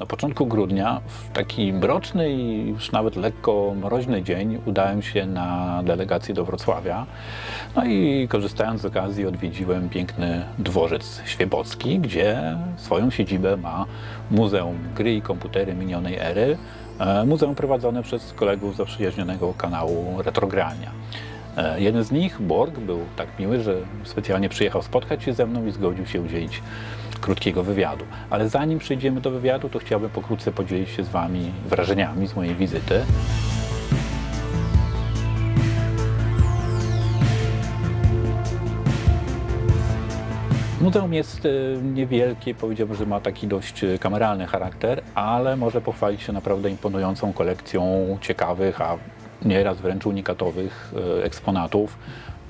Na początku grudnia, w taki mroczny i już nawet lekko mroźny dzień, udałem się na delegację do Wrocławia. No i korzystając z okazji odwiedziłem piękny dworzec świebocki, gdzie swoją siedzibę ma Muzeum Gry i Komputery Minionej Ery. e, Muzeum prowadzone przez kolegów zaprzyjaźnionego kanału Retrogrania. E, Jeden z nich, Borg, był tak miły, że specjalnie przyjechał spotkać się ze mną i zgodził się udzielić krótkiego wywiadu. Ale zanim przejdziemy do wywiadu, to chciałbym pokrótce podzielić się z Wami wrażeniami z mojej wizyty. Muzeum jest e, niewielkie, powiedziałbym, że ma taki dość e, kameralny charakter, ale może pochwalić się naprawdę imponującą kolekcją ciekawych, a nieraz wręcz unikatowych e, eksponatów.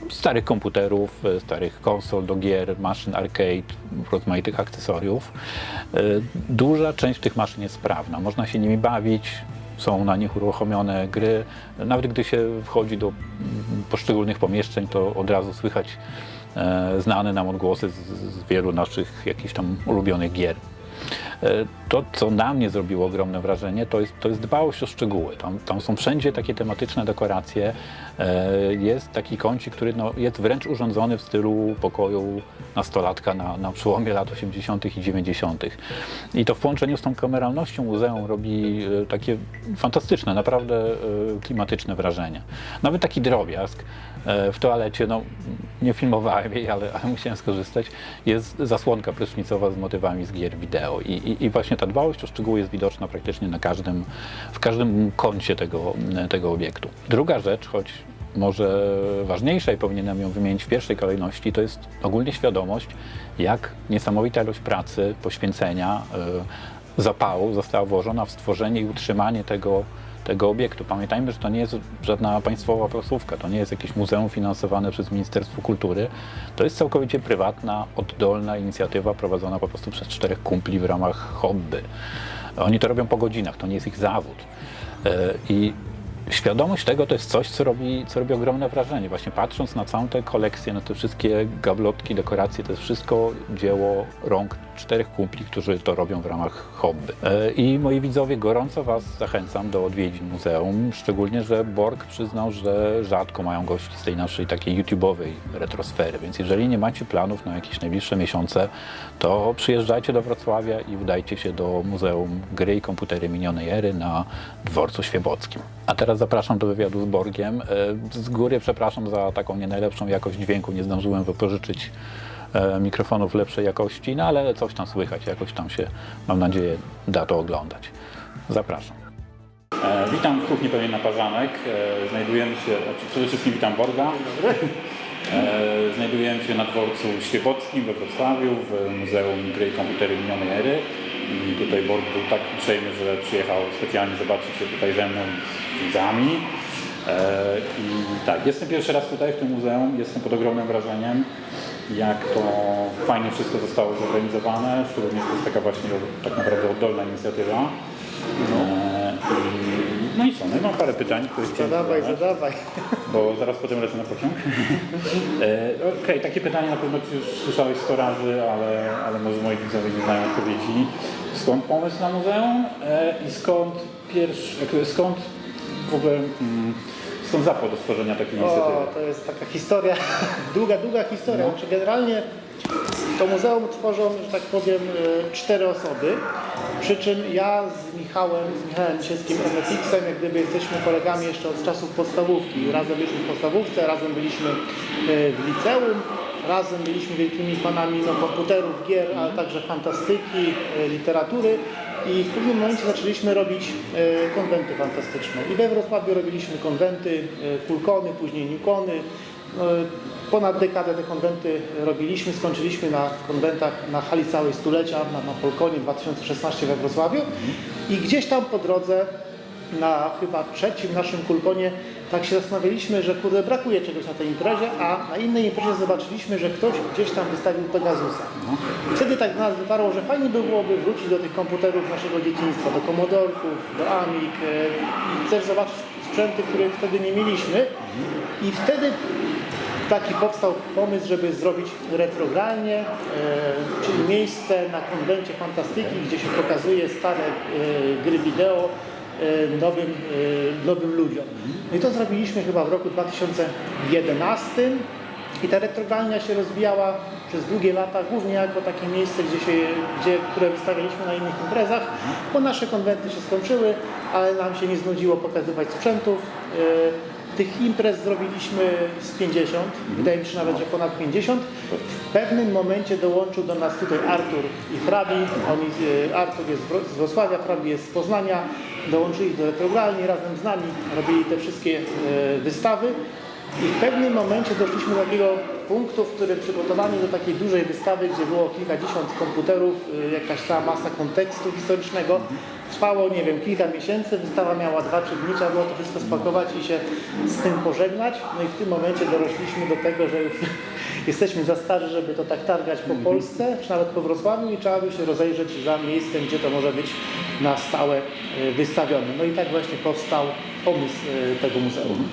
Starych komputerów, e, starych konsol do gier, maszyn arcade, rozmaitych akcesoriów. E, Duża część tych maszyn jest sprawna, można się nimi bawić, są na nich uruchomione gry. Nawet gdy się wchodzi do mm, poszczególnych pomieszczeń, to od razu słychać e, znane nam odgłosy z, wielu naszych jakichś tam ulubionych gier. E, To, co na mnie zrobiło ogromne wrażenie, to jest, to jest dbałość o szczegóły. Tam, tam są wszędzie takie tematyczne dekoracje. E, Jest taki kącik, który no, jest wręcz urządzony w stylu pokoju nastolatka na, na przełomie lat 80. i 90. I to w połączeniu z tą kameralnością muzeum robi e, takie fantastyczne, naprawdę klimatyczne wrażenie. Nawet taki drobiazg w toalecie, no nie filmowałem jej, ale, ale musiałem skorzystać, jest zasłonka prysznicowa z motywami z gier wideo. I, i, i właśnie ta dbałość o szczegóły jest widoczna praktycznie na każdym, w każdym kącie tego, tego obiektu. Druga rzecz, choć może ważniejsza i powinienem ją wymienić w pierwszej kolejności, to jest ogólnie świadomość, jak niesamowita ilość pracy, poświęcenia, y, zapału została włożona w stworzenie i utrzymanie tego, tego obiektu. Pamiętajmy, że to nie jest żadna państwowa placówka, to nie jest jakieś muzeum finansowane przez Ministerstwo Kultury. To jest całkowicie prywatna, oddolna inicjatywa prowadzona po prostu przez czterech kumpli w ramach hobby. Oni to robią po godzinach, to nie jest ich zawód. Y, I świadomość tego to jest coś, co robi, co robi ogromne wrażenie. Właśnie patrząc na całą tę kolekcję, na te wszystkie gablotki, dekoracje, to jest wszystko dzieło rąk czterech kumpli, którzy to robią w ramach hobby. E, I moi widzowie, gorąco Was zachęcam do odwiedzin muzeum, szczególnie, że Borg przyznał, że rzadko mają gości z tej naszej takiej YouTube'owej retrosfery, więc jeżeli nie macie planów na jakieś najbliższe miesiące, to przyjeżdżajcie do Wrocławia i udajcie się do Muzeum Gry i Komputery Minionej Ery na Dworcu Świebockim. A teraz zapraszam do wywiadu z Borgiem. E, Z góry przepraszam za taką nie najlepszą jakość dźwięku, nie zdążyłem wypożyczyć mikrofonów lepszej jakości, no ale coś tam słychać, jakoś tam się, mam nadzieję, da to oglądać. Zapraszam. E, witam w kuchni pewnie na Parzanek. E, znajdujemy się, znaczy przede wszystkim witam Borga. E, znajdujemy się na dworcu Świebockim we Wrocławiu, w Muzeum Gry i Komputery Minionej Ery. I tutaj Borg był tak uprzejmy, że przyjechał specjalnie zobaczyć się tutaj ze mną z widzami. E, I tak, jestem pierwszy raz tutaj w tym muzeum, jestem pod ogromnym wrażeniem, jak to fajnie wszystko zostało zorganizowane, szczególnie, to jest taka właśnie tak naprawdę oddolna inicjatywa. E, i, no i co, no i mam parę pytań, które chciałem Zadawaj, zadać zadawaj. bo zaraz potem lecę na pociąg. e, Okej, takie pytanie na pewno Ty już słyszałeś 100 razy, ale, ale może moi widzowie nie znają odpowiedzi. Skąd pomysł na muzeum e, i skąd pierwszy, jakby skąd w ogóle, mm, skąd zapał do stworzenia takiej inicjatywy? O, to jest taka historia, długa, długa historia. No. Znaczy generalnie to muzeum tworzą, że tak powiem, e, cztery osoby. Przy czym ja z Michałem, z Michałem Cieskim MFX-em, jak gdyby jesteśmy kolegami jeszcze od czasów podstawówki. Razem byliśmy w podstawówce, razem byliśmy e, w liceum, razem byliśmy wielkimi fanami no, komputerów, gier, ale także fantastyki, e, literatury. I w pewnym momencie zaczęliśmy robić e, konwenty fantastyczne. I we Wrocławiu robiliśmy konwenty, e, kulkony, później newkony. No, Ponad dekadę te konwenty robiliśmy, skończyliśmy na konwentach na hali całej stulecia, na, na Polkonie 2016 we Wrocławiu i gdzieś tam po drodze na chyba trzecim naszym kulkonie tak się zastanawialiśmy, że kurde brakuje czegoś na tej imprezie, a na innej imprezie zobaczyliśmy, że ktoś gdzieś tam wystawił Pegasusa. I wtedy tak do nas dotarło, że fajnie by byłoby wrócić do tych komputerów naszego dzieciństwa, do Commodorków, do Amig e, i też zobaczyć sprzęty, których wtedy nie mieliśmy. I wtedy taki powstał pomysł, żeby zrobić retrogralnie, e, czyli miejsce na konwencie fantastyki, gdzie się pokazuje stare e, gry wideo nowym, e, nowym ludziom. No i to zrobiliśmy chyba w roku 2011 i ta retrogralnia się rozwijała przez długie lata, głównie jako takie miejsce, gdzie się, gdzie, które wystawialiśmy na innych imprezach, bo nasze konwenty się skończyły, ale nam się nie znudziło pokazywać sprzętów. Tych imprez zrobiliśmy z 50, wydaje mi się nawet, że ponad 50. W pewnym momencie dołączył do nas tutaj Artur i Frabi. Oni, e, Artur jest z Wro- z Wrocławia, Frabi jest z Poznania. Dołączyli do Retrogralni, razem z nami robili te wszystkie e, wystawy. I w pewnym momencie doszliśmy do takiego punktu, w którym przygotowani do takiej dużej wystawy, gdzie było kilkadziesiąt komputerów, y, jakaś cała masa kontekstu historycznego, trwało, nie wiem, kilka miesięcy, wystawa miała dwa, trzy dni, trzeba było to wszystko spakować i się z tym pożegnać. No i w tym momencie dorośliśmy do tego, że już jesteśmy za starzy, żeby to tak targać po Polsce, czy nawet po Wrocławiu i trzeba by się rozejrzeć za miejscem, gdzie to może być na stałe y, wystawione. No i tak właśnie powstał pomysł y, tego muzeum.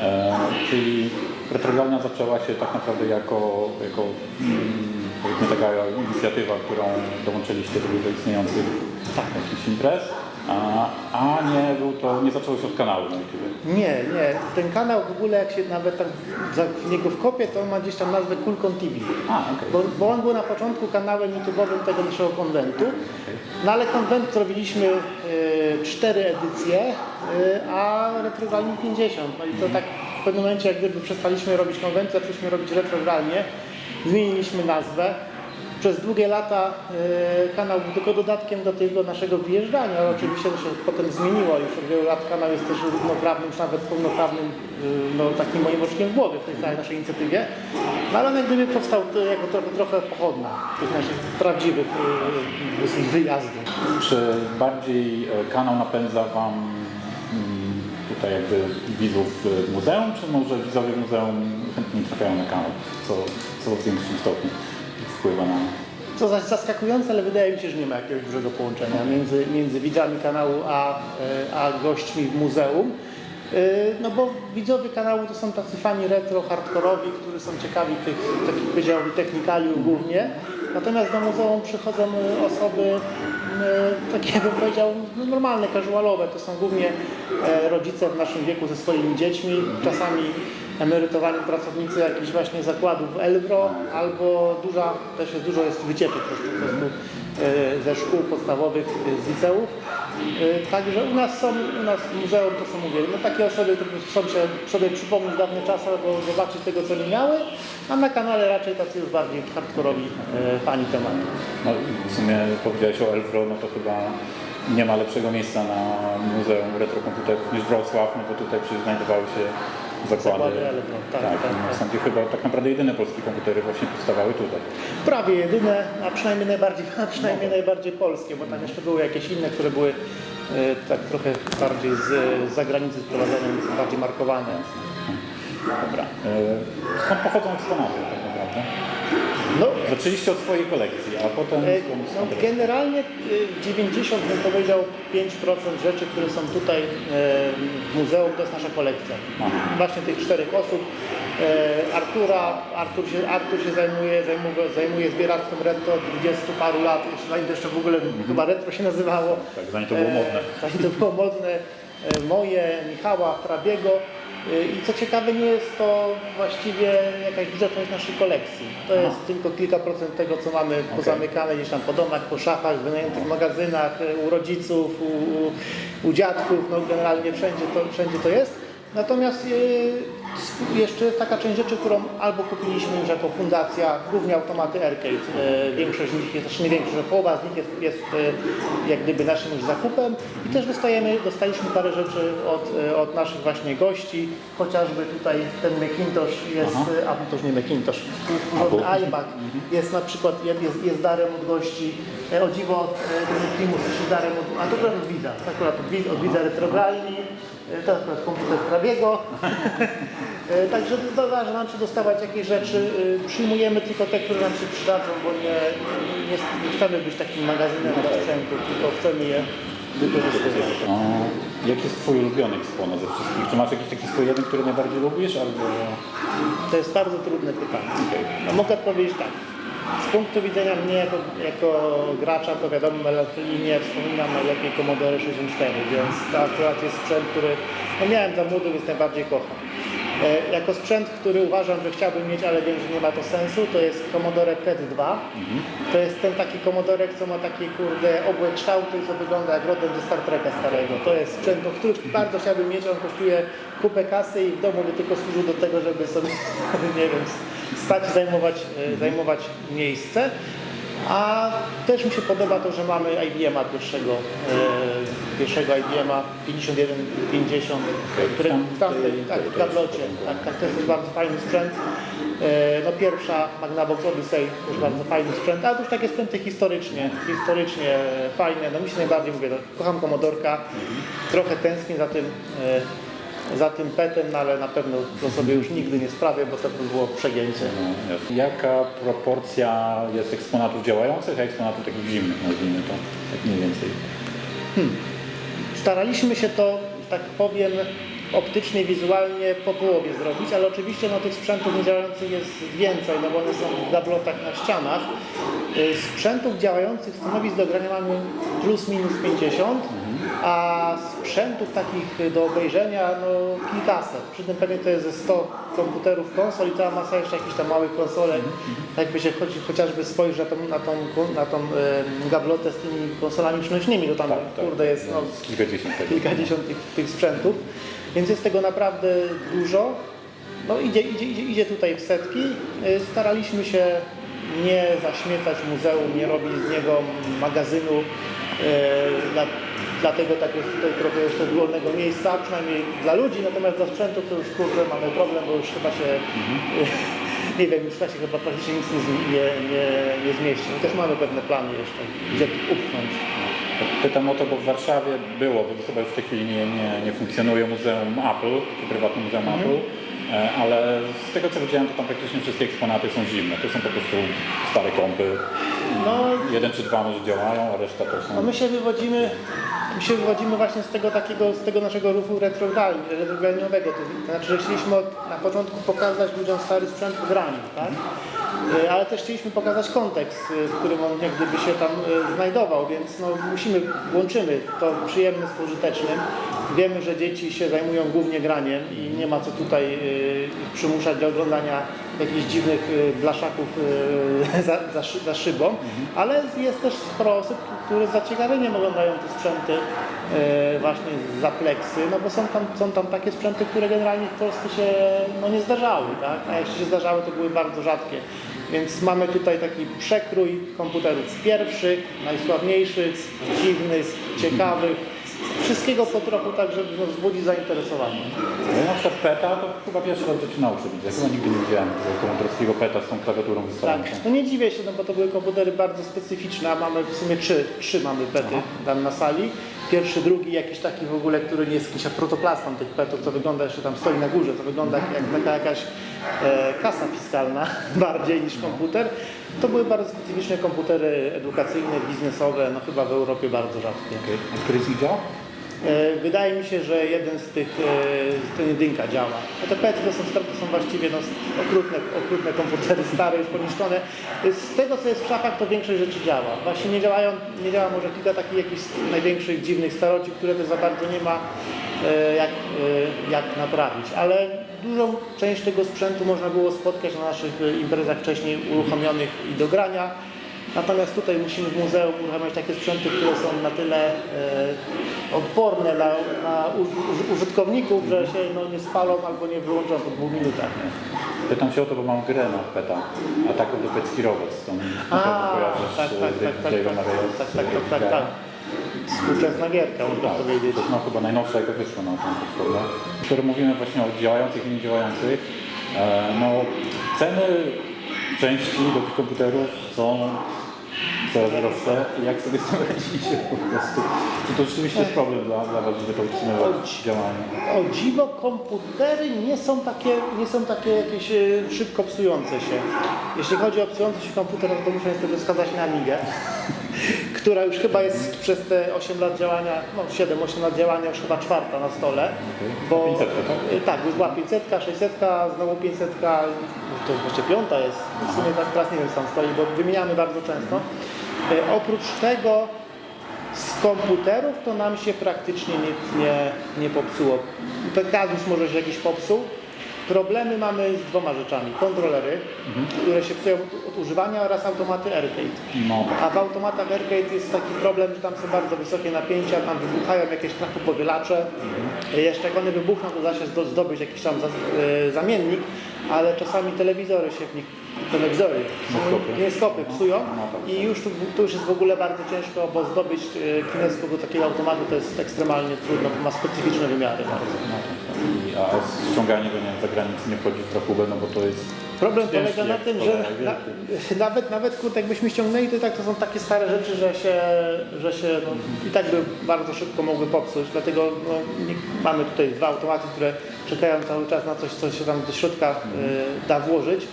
E, czyli retrogralnia zaczęła się tak naprawdę jako, jako mm, powiedzmy taka inicjatywa, którą dołączyliście do już istniejących Tak. jakichś imprez, a, a nie, był to, nie zaczęło się od kanału na YouTube. Nie, nie. Ten kanał w ogóle, jak się nawet tak za w niego wkopię, to on ma gdzieś tam nazwę Kulkon TV. A, okej. Bo, bo on był na początku kanałem YouTube'owym tego naszego konwentu. No ale konwent zrobiliśmy e, cztery edycje, e, a retrogralnie 50. No i to tak w pewnym momencie, jak gdyby przestaliśmy robić konwenty, zaczęliśmy robić retrogralnie. Zmieniliśmy nazwę. Przez długie lata e, kanał był tylko dodatkiem do tego naszego wyjeżdżania, ale oczywiście to się potem zmieniło. Już od wielu lat kanał jest też równoprawnym, czy nawet pełnoprawnym, e, no, takim moim oczkiem w głowie w tej całej naszej inicjatywie. No ale on gdyby powstał jako trochę, trochę pochodna tych naszych prawdziwych e, wyjazdów. Czy bardziej kanał napędza Wam mm, tutaj jakby widzów muzeum, czy może widzowie muzeum chętniej trafiają na kanał? Co, co w większym stopniu wpływa na... Co zaskakujące, ale wydaje mi się, że nie ma jakiegoś dużego połączenia między, między widzami kanału a, e, a gośćmi w muzeum. E, No bo widzowie kanału to są tacy fani retro, hardkorowi, którzy są ciekawi tych, takich powiedziałbym, technikaliów głównie. Natomiast do muzeum przychodzą e, osoby takie bym powiedział no, normalne, casualowe. To są głównie rodzice w naszym wieku ze swoimi dziećmi, czasami emerytowani pracownicy jakichś właśnie zakładów Elbro, albo duża, też jest dużo jest wycieczek po prostu e, ze szkół podstawowych, e, z liceów. E, Także u nas są, u nas w muzeum to są mówię, no takie osoby, które chcą się sobie przypomnieć dawne czasy albo zobaczyć tego, co nie miały, a na kanale raczej tacy już bardziej hardkorowi fani tematu. No, w sumie powiedziałeś o Elfro, no to chyba nie ma lepszego miejsca na Muzeum Retrokomputerów niż Wrocław, no bo tutaj przecież znajdowały się zakłady. Zakłady Elfro, tak, tak, tak, no, tak. chyba tak naprawdę jedyne polskie komputery właśnie powstawały tutaj. Prawie jedyne, a przynajmniej najbardziej, a przynajmniej najbardziej polskie, bo tam jeszcze były jakieś inne, które były e, tak trochę bardziej z, z zagranicy sprowadzone, bardziej markowane. Dobra. E, Skąd pochodzą eksponaty tak naprawdę? No, Zaczęliście od swojej kolekcji, a potem e, no generalnie e, 90 bym powiedział 5% rzeczy, które są tutaj e, w muzeum, to jest nasza kolekcja. Aha. Właśnie tych czterech osób. E, Artura, Artur się, Artur się zajmuje, zajmuje, zajmuje zbieractwem retro od 20 paru lat, jeszcze zanim jeszcze w ogóle chyba retro się nazywało. Tak, zanim to było modne. E, zanim to było modne. E, moje, Michała, Frabiego. I co ciekawe, nie jest to właściwie jakaś duża część naszej kolekcji. To Aha. jest tylko kilka procent tego, co mamy pozamykane gdzieś tam po domach, po szafach, w wynajętych magazynach, u rodziców, u, u, dziadków, no generalnie wszędzie to, wszędzie to jest. Natomiast sp- jeszcze jest taka część rzeczy, którą albo kupiliśmy już jako fundacja, głównie automaty arcade. Większość z nich jest, znaczy nie większość, że połowa z nich jest, jest e, jak gdyby naszym już zakupem. I też dostajemy, dostaliśmy parę rzeczy od, e, od naszych właśnie gości, chociażby tutaj ten Macintosh jest, Aha. e, a to już nie Macintosh, urządzony iMac jest na przykład, jest, jest- darem od gości. O dziwo, Primus jest darem od, a to akurat od widza, to akurat od widza, od widza retrogralni. E, To akurat komputer Krabiego. E, Także zdarza nam się dostawać jakieś rzeczy. E, Przyjmujemy tylko te, które nam się przydadzą, bo nie, nie, nie chcemy być takim magazynem dla sprzętu, tylko chcemy je wykorzystywać. Jaki jest Twój ulubiony eksponat ze wszystkich? Czy masz jakiś taki swój jeden, który najbardziej lubisz, albo... To jest bardzo trudne pytanie. No, mogę odpowiedzieć tak. Z punktu widzenia mnie jako, jako gracza, to wiadomo, linię wspominam najlepiej Commodore 64, więc to akurat jest sprzęt, który no miałem za młody, więc najbardziej kocham. E, jako sprzęt, który uważam, że chciałbym mieć, ale wiem, że nie ma to sensu, to jest Commodore PET 2. To jest ten taki Commodore, co ma takie kurde obłe kształty i co wygląda jak rodem ze Star Treka starego. To jest sprzęt, który bardzo chciałbym mieć, on kosztuje kupę kasy i w domu by tylko służył do tego, żeby sobie, nie wiem, stać zajmować, e, zajmować miejsce. A też mi się podoba to, że mamy IBM-a pierwszego, e, pierwszego IBM-a 5150, który w tamtej, tej- tak, w gablocie, tak, tak, to jest bardzo fajny sprzęt. E, No pierwsza Magnavox Odyssey, też bardzo fajny sprzęt, ale to już takie sprzęty historycznie, historycznie fajne. No mi się najbardziej mówię, kocham Komodorka, trochę tęsknię za tym, e, za tym petem, no ale na pewno to sobie już nigdy nie sprawię, bo to by było przegięcie. No. Jaka proporcja jest eksponatów działających, a eksponatów takich zimnych, nazwijmy to, tak mniej więcej? Staraliśmy się to, tak powiem, optycznie, wizualnie po połowie zrobić, ale oczywiście no, tych sprzętów niedziałających jest więcej, no bo one są w gablotach na ścianach. Y, Sprzętów działających stanowisk do grania mamy plus minus 50, a sprzętów takich do obejrzenia no kilkaset. Przy tym pewnie to jest ze 100 komputerów, konsol i cała masa jeszcze jakichś tam małych konsolek. Jakby się chodzi, chociażby spojrzy na tą, na tą, na tą y, gablotę z tymi konsolami przenośnymi, to tam kurde jest no, kilkadziesiąt kilkadziesiąt tych, tych sprzętów, więc jest tego naprawdę dużo. No idzie, idzie, idzie, idzie tutaj w setki. Y, Staraliśmy się nie zaśmiecać muzeum, nie robić z niego magazynu. y, Dla, dlatego tak jest tutaj trochę jeszcze wolnego miejsca, przynajmniej dla ludzi, natomiast dla sprzętów to już kurde mamy problem, bo już chyba się y, nie wiem, już chyba się chyba praktycznie nic nie, nie, nie, zmieści. My też mamy pewne plany jeszcze, gdzie upchnąć. Pytam o to, bo w Warszawie było, bo chyba już w tej chwili nie, nie, nie funkcjonuje Muzeum Apple, prywatne Muzeum Mhm. Apple, e, ale z tego co widziałem, to tam praktycznie wszystkie eksponaty są zimne. To są po prostu stare kompy. No, Jeden czy dwa może działają, a reszta to są... No my się wywodzimy, my się wywodzimy właśnie z tego takiego, z tego naszego ruchu retrogralniowego. To znaczy, że chcieliśmy od, na początku pokazać ludziom stary sprzęt w graniu, tak? Y, Ale też chcieliśmy pokazać kontekst, y, w którym on jak gdyby się tam y, znajdował, więc no, musimy, łączymy to przyjemne z pożytecznym. Wiemy, że dzieci się zajmują głównie graniem i nie ma co tutaj ich przymuszać do oglądania jakichś dziwnych y, blaszaków y, za, za, za szybą, ale jest też sporo osób, które z zaciekawieniem oglądają te sprzęty y, właśnie za pleksy, no bo są tam, są tam takie sprzęty, które generalnie w Polsce się no, nie zdarzały, tak? a jeśli się zdarzały, to były bardzo rzadkie. Więc mamy tutaj taki przekrój komputerów pierwszych, najsławniejszych, dziwnych, ciekawych, wszystkiego po trochu tak, żeby no, wzbudzić zainteresowanie. Ja na przykład PETA to chyba pierwszy raz zaczynał się widzę. Chyba nigdy nie widziałem tego komodorskiego PETA z tą klawiaturą Tak, wystającą. no nie dziwię się, no bo to były komputery bardzo specyficzne, a mamy w sumie trzy, trzy mamy pety tam na sali. Pierwszy, drugi, jakiś taki w ogóle, który nie jest jakiś protoplasmą tych petów, to wygląda jeszcze tam stoi na górze, to wygląda jak, taka jakaś e, kasa fiskalna bardziej niż komputer. To były bardzo specyficzne komputery edukacyjne, biznesowe, no chyba w Europie bardzo rzadkie. Okej. A działa? E, Wydaje mi się, że jeden z tych, e, ten jedynka działa. No te pety to są, to są właściwie no, okrutne, okrutne komputery, stare, już poniszczone. Z tego, co jest w szafach, to większość rzeczy działa. Właśnie nie działają, nie działa może kilka takich jakichś największych, dziwnych staroci, które to za bardzo nie ma e, jak, e, jak naprawić. Ale dużą część tego sprzętu można było spotkać na naszych e, imprezach wcześniej uruchomionych i do grania. Natomiast tutaj musimy w muzeum uruchamiać takie sprzęty, które są na tyle e, odporne na, na u, użytkowników, że się no, nie spalą albo nie wyłączą po dwóch minutach. Pytam się o to, bo mam grę na PETA. Attack of the Pets Robots. Tą A, tak, tak, tak, tak, Dave'em tak, Reyes, tak, tak, tak, tak, Edgara. tak. Współczesna gierka, można Tak, powiedzieć. to jest no, chyba najnowsza, jaka wyszła na tą platformę. Skoro mówimy właśnie o działających i niedziałających, e, no ceny części do tych komputerów są Jak sobie z tym radzicie po prostu? Czy to rzeczywiście jest problem dla, dla Was, żeby to utrzymywać działanie? O dziwo, komputery nie są takie, nie są takie jakieś e, szybko psujące się. Jeśli chodzi o psujący się komputer, no to muszę niestety wskazać na Amigę, która już chyba jest przez te 8 lat działania, no 7-8 lat działania już chyba czwarta na stole. Bo, 500, tak? Y, Tak, już była 500, 600, znowu 500, to jeszcze piąta jest. W sumie tak teraz nie wiem, co tam stoi, bo wymieniamy bardzo często. Y, Oprócz tego z komputerów to nam się praktycznie nic nie, nie popsuło. Pegasus może się jakiś popsuł. Problemy mamy z dwoma rzeczami. Kontrolery, które się psują od używania oraz automaty arcade. No, A w automatach arcade jest taki problem, że tam są bardzo wysokie napięcia, tam wybuchają jakieś trafopowielacze. Jeszcze jak one wybuchną, to da się zdo- zdobyć jakiś tam e, zamiennik, ale czasami telewizory się w nich, telewizory, kineskopy psują i już tu, tu już jest w ogóle bardzo ciężko, bo zdobyć e, kineskop do takiego automatu to jest ekstremalnie trudno, ma specyficzne wymiary. bardzo. A ściąganie go nie wiem, za granicę nie wchodzi w rachubę, no bo to jest Problem ciężki polega na jak tym, że cholera, na, wielki. nawet, nawet kurde, jakbyśmy ściągnęli, to i tak to są takie stare rzeczy, że się, że się no, i tak by bardzo szybko mogły popsuć. Dlatego no, nie, mamy tutaj dwa automaty, które czekają cały czas na coś, co się tam do środka y, da włożyć.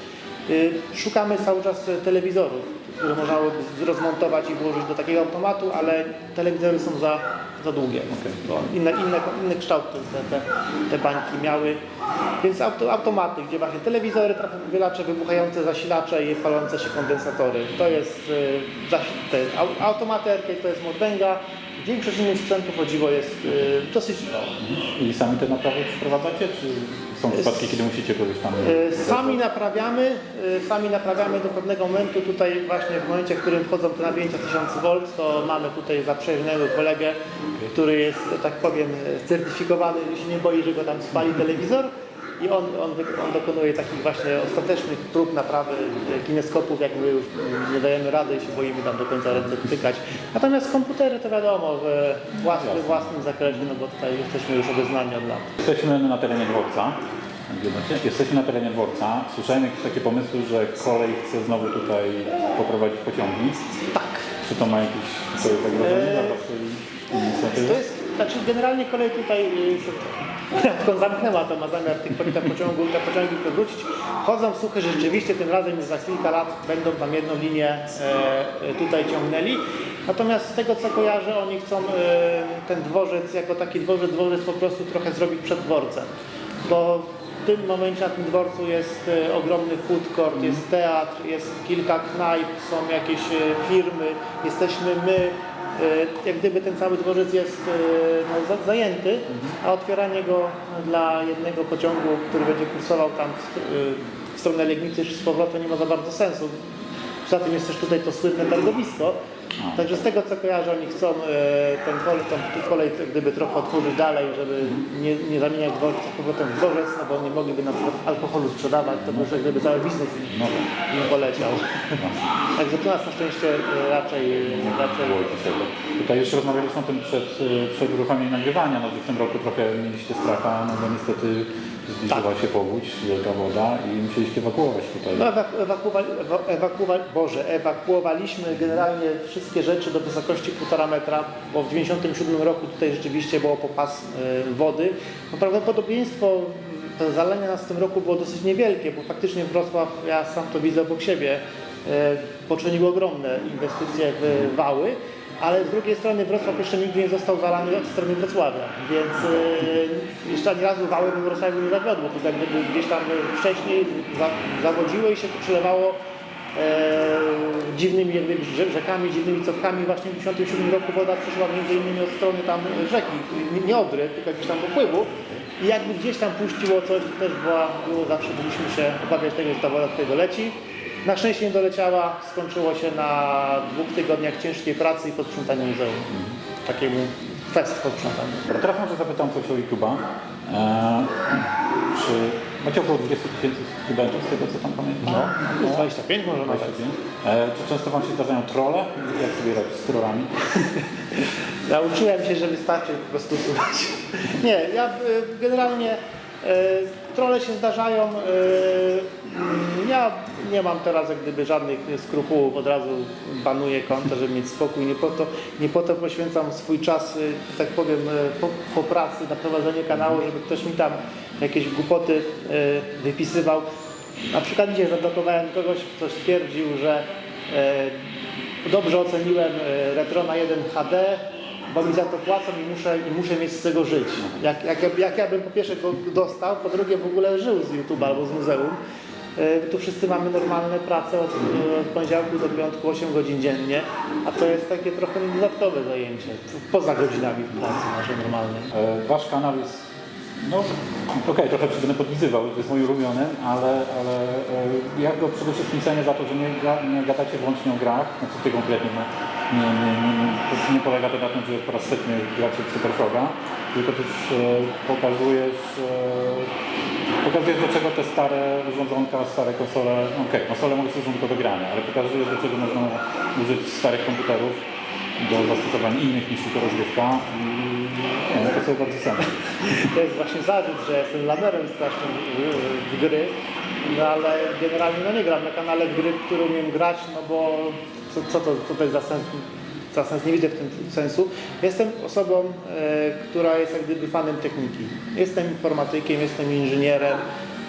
Y, szukamy cały czas telewizorów, które można rozmontować i włożyć do takiego automatu, ale telewizory są za, za długie. Bo inne, inne, inny kształt te, te, te bańki miały. Więc auto, automaty, gdzie właśnie telewizory, trafowylacze, wybuchające zasilacze i palące się kondensatory. To jest, y, to jest au- automaty arcade, to jest modbęga. Większość innych sprzętów o dziwo jest y, dosyć I sami te naprawy przeprowadzacie, czy są przypadki, kiedy musicie kogoś tam... Y, Sami naprawiamy, y, sami naprawiamy do pewnego momentu. Tutaj właśnie w momencie, w którym wchodzą te napięcia 1000 V, to mamy tutaj zaprzyjaźnionego kolegę, który jest, że tak powiem, certyfikowany i się nie boi, że go tam spali telewizor. I on, on, on dokonuje takich właśnie ostatecznych prób naprawy kineskopów, jakby już nie dajemy rady i się boimy tam do końca ręce wtykać. Natomiast komputery to wiadomo, w własnym, własnym zakresie, no bo tutaj jesteśmy już obeznani od lat. Jesteśmy na terenie dworca. Jesteśmy na terenie dworca. Słyszałem jakieś takie pomysły, że kolej chce znowu tutaj poprowadzić pociągi. Tak. Czy to ma jakieś to jest zagrożenie dla waszej inicjatywy? To jest, znaczy generalnie kolej tutaj y, tylko zamknęła to, ma zamiar tych te pociągu, te pociągi przywrócić. Chodzą słuchy, że rzeczywiście tym razem już za kilka lat będą tam jedną linię e, tutaj ciągnęli. Natomiast z tego co kojarzę, oni chcą e, ten dworzec jako taki dworzec, dworzec po prostu trochę zrobić przed dworcem. Bo tym momencie na tym dworcu jest e, ogromny food court, jest teatr, jest kilka knajp, są jakieś e, firmy, jesteśmy my. E, Jak gdyby ten cały dworzec jest no, za- zajęty, a otwieranie go dla jednego pociągu, który będzie kursował tam w, w stronę Legnicy czy z powrotem nie ma za bardzo sensu. Poza tym jest też tutaj to słynne targowisko. Także z tego co kojarzę, oni chcą e, ten kolej, tą, kolej gdyby trochę otworzyć dalej, żeby nie, nie zamieniać dworca z powrotem w dworzec, no bo nie mogliby na przykład alkoholu sprzedawać, to jak gdyby cały biznes im, No. im poleciał. Także tu nas na szczęście e, raczej, raczej. Tutaj już rozmawialiśmy o tym przed, y, przed uruchomieniem nagrywania, no że w tym roku trochę mieliście stracha, no bo niestety zbliżyła się powódź, wielka woda i musieliście ewakuować tutaj. No, ewaku- ewakuowali, ewa- ewakuowali, Boże, ewakuowaliśmy generalnie wszystkie rzeczy do wysokości 1,5 metra, bo w 97 roku tutaj rzeczywiście było popas y, wody. No, prawdopodobieństwo zalania nas w tym roku było dosyć niewielkie, bo faktycznie Wrocław, ja sam to widzę obok siebie, y, poczynił ogromne inwestycje w wały. Ale z drugiej strony Wrocław jeszcze nigdy nie został zalany od strony Wrocławia, więc y, jeszcze ani razu wały we Wrocławiu nie zawiodło. To jak gdyby gdzieś tam y, wcześniej za, zawodziły i się to przelewało e, dziwnymi jakby rze- rzekami, dziwnymi cofkami. Właśnie w 1997 roku woda przyszła między innymi od strony tam rzeki, nie- nie Odry, tylko gdzieś tam dopływu. I jakby gdzieś tam puściło coś, to też była, było zawsze mogliśmy się obawiać tego, że ta woda tutaj doleci. Na szczęście nie doleciała, skończyło się na dwóch tygodniach ciężkiej pracy i posprzątania muzeum. Takiemu fest posprzątania. Teraz może zapytam coś o YouTube'a. Eee, czy macie około 20 tysięcy subskrybentów z tego co tam pamiętam? No, 25 może nawet. 25. Eee, czy często Wam się zdarzają trolle? Jak sobie radzić z trollami? Nauczyłem się, że wystarczy po prostu słuchać. Nie, ja y, generalnie y, trole się zdarzają. y, mm, ja nie mam teraz jak gdyby żadnych skrupułów, od razu banuję konto, żeby mieć spokój. Nie po to, nie po to poświęcam swój czas, y, że tak powiem, y, po, po pracy na prowadzenie kanału, żeby ktoś mi tam jakieś głupoty wypisywał. Na przykład dzisiaj zablokowałem kogoś, kto stwierdził, że dobrze oceniłem Retrona 1 HD, bo mi za to płacą i muszę, i muszę mieć z tego żyć. Jak, jak, ja- jak ja bym po pierwsze go dostał, po drugie w ogóle żył z YouTube'a albo z muzeum. E, Tu wszyscy mamy normalne prace od, od poniedziałku do piątku 8 godzin dziennie, a to jest takie trochę dodatkowe zajęcie, poza godzinami pracy naszej normalnej. E, Wasz kanał jest, no okej, trochę się będę podlizywał, to jest mój ulubiony, ale, ale e, ja go przede wszystkim cenię za to, że nie, gra- nie gadacie wyłącznie o grach, znaczy ty konkretnie, no, nie, nie, nie, nie, nie polega to na tym, że po raz setny gracie w Superfroga, tylko też e, pokazujesz, e, pokazujesz do czego te stare urządzonka, stare konsole, okej, konsole mogą służyć tylko do grania, ale pokazujesz do czego można użyć starych komputerów do zastosowań innych niż tylko rozgrywka nie, no to sobie bardzo cenię. To jest właśnie zarzut, że jestem lamerem strasznym w- w gry, no ale generalnie no nie gram na kanale gry, w które umiem grać, no bo co, co, to, jest za sens? Za sens nie widzę w tym sensu. Jestem osobą, e, która jest jak gdyby fanem techniki. Jestem informatykiem, jestem inżynierem.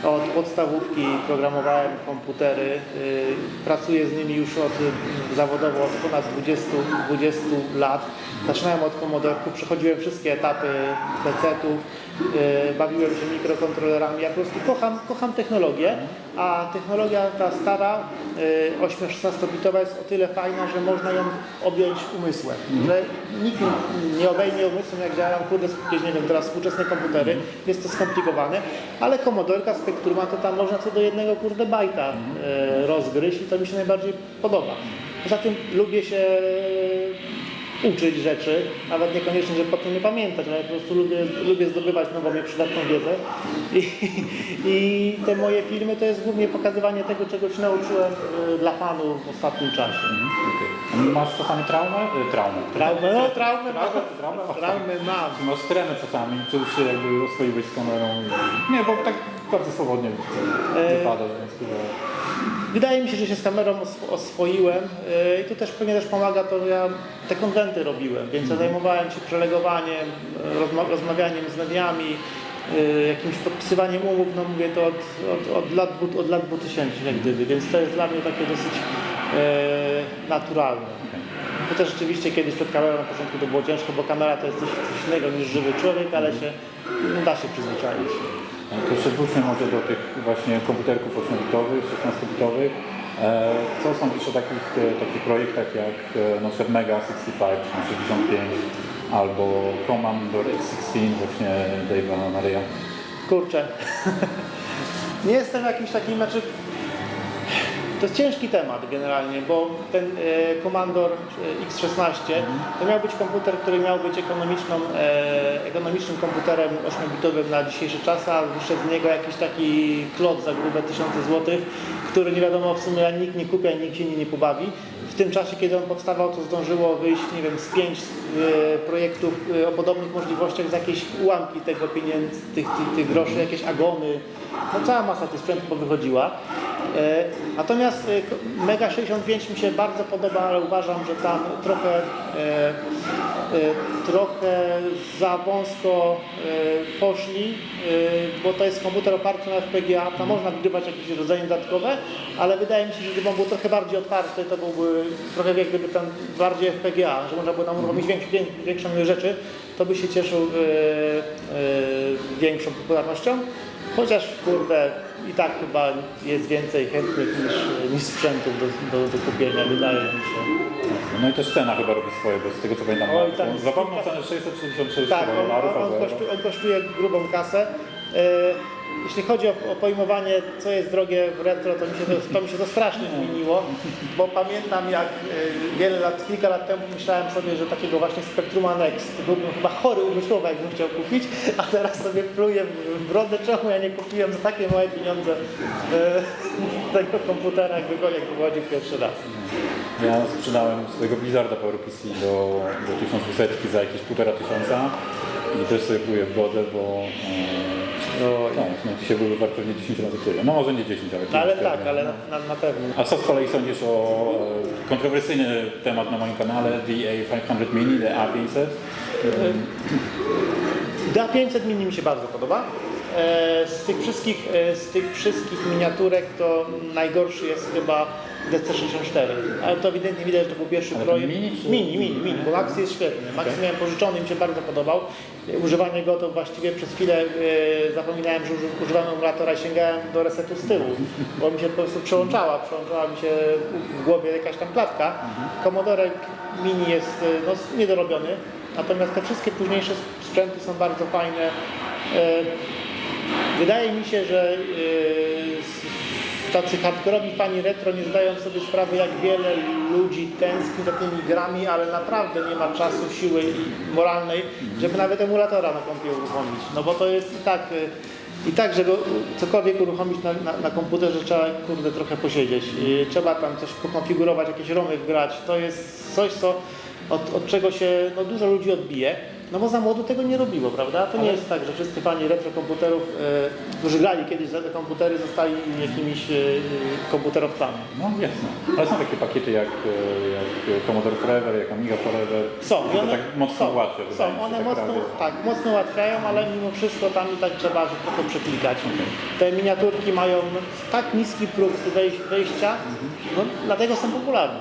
Od podstawówki programowałem komputery. e, pracuję z nimi już od, zawodowo od ponad 20, 20 lat. Zaczynałem od komodorków, przechodziłem wszystkie etapy PC-ów, bawiłem się mikrokontrolerami. Ja po prostu kocham, kocham technologię, a technologia ta stara, e, 8-16-bitowa jest o tyle fajna, że można ją objąć umysłem. Że nikt nie- obejmie umysłem, jak działają, kurde, jakieś, nie wiem, teraz współczesne komputery. Jest to skomplikowane, ale komodorka, Spectruma, to tam można co do jednego, kurde, bajta e, rozgryźć i to mi się najbardziej podoba. Poza tym lubię się uczyć rzeczy, nawet niekoniecznie, żeby potem nie pamiętać, ale po prostu lubię, lubię zdobywać nową i przydatną wiedzę. I, I te moje filmy to jest głównie pokazywanie tego, czego się nauczyłem y, dla fanów w ostatnim czasie. Okay. Masz czasami traumę? Traumę. Traumę, no traumę. Traumę, traumę. Traumę mam. Czy Masz trenę czasami, czy już się jakby oswoiłeś z kamerą? Nie, bo tak bardzo swobodnie E, wypada, więc chyba... Wydaje mi się, że się z kamerą os- oswoiłem yy, i tu też pewnie też pomaga to, ja te konwenty robiłem, więc ja zajmowałem się przelegowaniem, rozma- rozmawianiem z mediami, yy, jakimś podpisywaniem umów, no mówię to od, od, od, lat, od lat 2000 jak gdyby, więc to jest dla mnie takie dosyć yy, naturalne. Chociaż rzeczywiście kiedyś przed kamerą na początku to było ciężko, bo kamera to jest coś, coś innego niż żywy człowiek, ale się no, da się przyzwyczaić. To jeszcze wróćmy może do tych właśnie komputerków 8-bitowych, 16-bitowych. E, Co sądzisz o takich, e, takich projektach jak e, na przykład Mega 65 czy 65 albo Commodore X16 właśnie Dave'a Maria? Kurczę. Nie jestem jakimś takim, znaczy. To jest ciężki temat generalnie, bo ten e, Commodore e, X16 to miał być komputer, który miał być ekonomiczną, e, ekonomicznym komputerem 8-bitowym na dzisiejsze czasy, a wyszedł z niego jakiś taki klot za grube tysiące złotych, który nie wiadomo w sumie ani nikt nie kupi, ani nikt się nim nie pobawi. W tym czasie, kiedy on powstawał, to zdążyło wyjść, nie wiem, z pięć e, projektów e, o podobnych możliwościach za jakieś ułamki tego pieniędzy, tych, tych, tych groszy, jakieś agony. No cała masa tych sprzętów powychodziła. E, Natomiast e, Mega 65 mi się bardzo podoba, ale uważam, że tam trochę, e, trochę za wąsko poszli, bo to jest komputer oparty na FPGA, tam można wgrywać jakieś rodzenie dodatkowe, ale wydaje mi się, że gdyby on był trochę bardziej otwarty, to byłby trochę jak gdyby tam bardziej FPGA, że można było tam robić większą, większą ilość rzeczy, to by się cieszył większą popularnością. Chociaż kurde, i tak chyba jest więcej chętnych niż, niż sprzętów do, do, do kupienia, wydaje mi się. No i też cena chyba robi swoje, bo z tego co pamiętam, ma tam- taką zabawną cenę 666 Tak, on, dolarów. on, on, albo- kosztuje, on kosztuje grubą kasę. E, jeśli chodzi o, o pojmowanie, co jest drogie w retro, to mi się to, to, mi się to strasznie zmieniło, bo pamiętam jak e, wiele lat, kilka lat temu myślałem sobie, że takiego właśnie Spectruma Next byłbym chyba chory umysłowo, jakbym chciał kupić, a teraz sobie pluję w brodę, czemu ja nie kupiłem za takie małe pieniądze e, tego komputera, jak wygo- jak wychodził pierwszy raz. Ja sprzedałem swojego Blizzarda PowerPC do, do 1200 za jakieś półtora tysiąca i też sobie pluję w brodę, bo e, tak, no, dzisiaj były warte pewnie 10 razy tyle. No może nie 10, ale No, ale tak, no. ale na, na, pewno. A co z kolei sądzisz o e, kontrowersyjny temat na moim kanale, the A500 Mini, the A500? DA500 Mini mi się bardzo podoba. E, Z tych wszystkich, e, z tych wszystkich miniaturek to najgorszy jest chyba DC64. Ale to ewidentnie widać, że to był pierwszy projekt. mini mini, mini, mini, bo Max jest świetny. Max miałem pożyczony, mi się bardzo podobał. Używanie go to właściwie przez chwilę e, zapominałem, że uży- używam emulatora i sięgałem do resetu z tyłu, bo mi się po prostu przełączała, przełączała mi się w głowie jakaś tam klatka. Commodore Mini jest e, no, niedorobiony, natomiast te wszystkie późniejsze sprzęty są bardzo fajne. E, Wydaje mi się, że tacy hardkorowi fani retro nie zdają sobie sprawy, jak wiele ludzi tęskni za tymi grami, ale naprawdę nie ma czasu, siły i moralnej, żeby nawet emulatora na kompie uruchomić. No bo to jest i tak, yy, i tak żeby cokolwiek uruchomić na, na, na komputerze trzeba kurde trochę posiedzieć. Yy, Trzeba tam coś pokonfigurować, jakieś romy wgrać. To jest coś, co od, od czego się no, dużo ludzi odbije. No bo za młodu tego nie robiło, prawda? To nie jest tak, że wszyscy fani retrokomputerów, e, którzy grali kiedyś za te komputery, zostali jakimiś e, komputerowcami. No jasne. Ale są takie pakiety jak, jak Commodore Forever, jak Amiga Forever. Są, i one tak mocno są, mi są. one tak mocno, prawie. tak, mocno ułatwiają, ale mimo wszystko tam i tak trzeba trochę przeklikać. Te miniaturki mają tak niski próg wejś- wejścia, no, dlatego są popularne.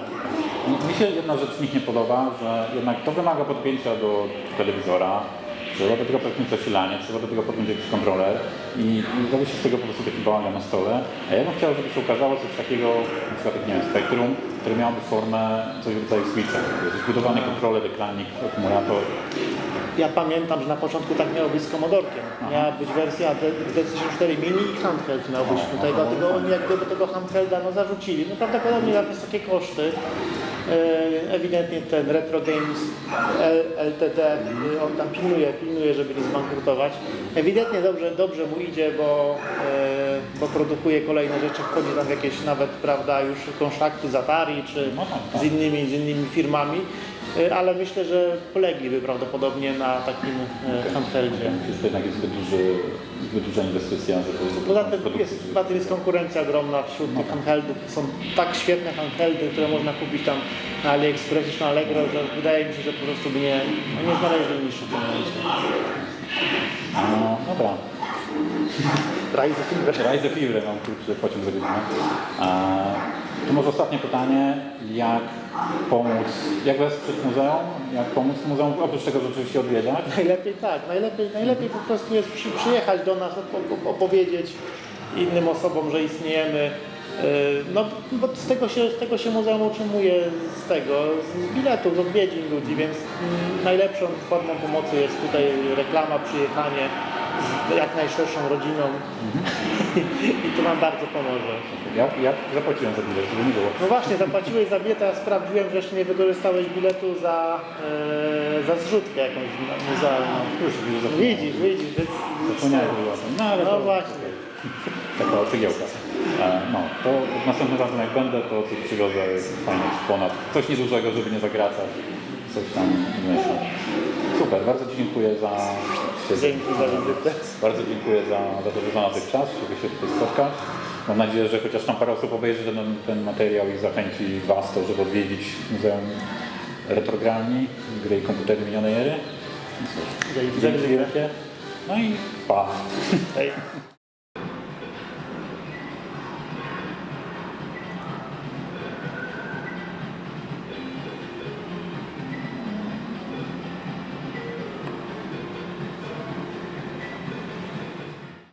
Mi się jedna rzecz z nie podoba, że jednak to wymaga podpięcia do telewizora, trzeba do tego podpiąć zasilanie, trzeba do tego podpiąć jakiś kontroler i, i się z tego po prostu taki bałagan na stole. A ja bym chciał, żeby się ukazało coś takiego, na przykład nie wiem, Spectrum, które miałoby formę coś w rodzaju switcha. Zbudowany kontroler, ekranik, akumulator. Ja pamiętam, że na początku tak miało być z Commodorkiem. Miała być wersja D64 Mini i handheld miał być tutaj, dlatego oni jak gdyby tego handhelda no, zarzucili. No prawdopodobnie za wysokie koszty. E, Ewidentnie ten Retro Games LTD, y, on tam pilnuje, pilnuje, żeby nie zbankrutować. Ewidentnie dobrze, dobrze mu idzie, bo, e, bo produkuje kolejne rzeczy, wchodzi tam w jakieś nawet, prawda, już konszakty z Atari czy No tak, tak. z innymi, z innymi firmami. E, Ale myślę, że polegliby prawdopodobnie na takim e, handheldzie. Jest to jednak jest zbyt, duży, zbyt duża inwestycja, żeby Poza tym jest, poza tym jest konkurencja ogromna wśród tych handheldów. Są tak świetne handheldy, które można kupić tam na AliExpressie czy na Allegro, że wydaje mi się, że po prostu by nie, no nie znaleźli niższych w tym momencie. No, dobra. Rise of Silver. Rise of Evil, mam krótszy pociąg za godzinę. To może ostatnie pytanie, jak pomóc, jak wesprzeć muzeum, jak pomóc muzeum, oprócz tego że oczywiście odwiedzać. Najlepiej tak, najlepiej, najlepiej po prostu jest przy, przyjechać do nas, op- op- opowiedzieć innym osobom, że istniejemy. Yy, No, bo z tego, się, z tego się muzeum utrzymuje, z tego, z biletów, z odwiedzin ludzi, więc najlepszą formą pomocy jest tutaj reklama, przyjechanie z jak najszerszą rodziną i to nam bardzo pomoże. Ja, ja zapłaciłem za bilet, żeby nie było. No właśnie, zapłaciłeś za bilet, a ja sprawdziłem, że jeszcze nie wykorzystałeś biletu za, e, za zrzutkę jakąś muzealną. Już Widzisz, widzisz, więc... Zapomniałem. No, ale No to, właśnie. taka cegiełka. No, to następnym razem jak będę, to coś przywiozę fajny eksponat. Coś niedużego, żeby nie zagracać. Coś tam wymyślę. Super, bardzo Ci dziękuję za Dzięki za wizytę. Bardzo dziękuję za, za to, że znalazłeś czas, żeby się tutaj spotkać. Mam nadzieję, że chociaż tam parę osób obejrzy ten, ten materiał i zachęci Was to, żeby odwiedzić Muzeum Retrogralni, gry i komputery minionej ery. No Dzięki Dzięki wielkie. No i pa! Hej.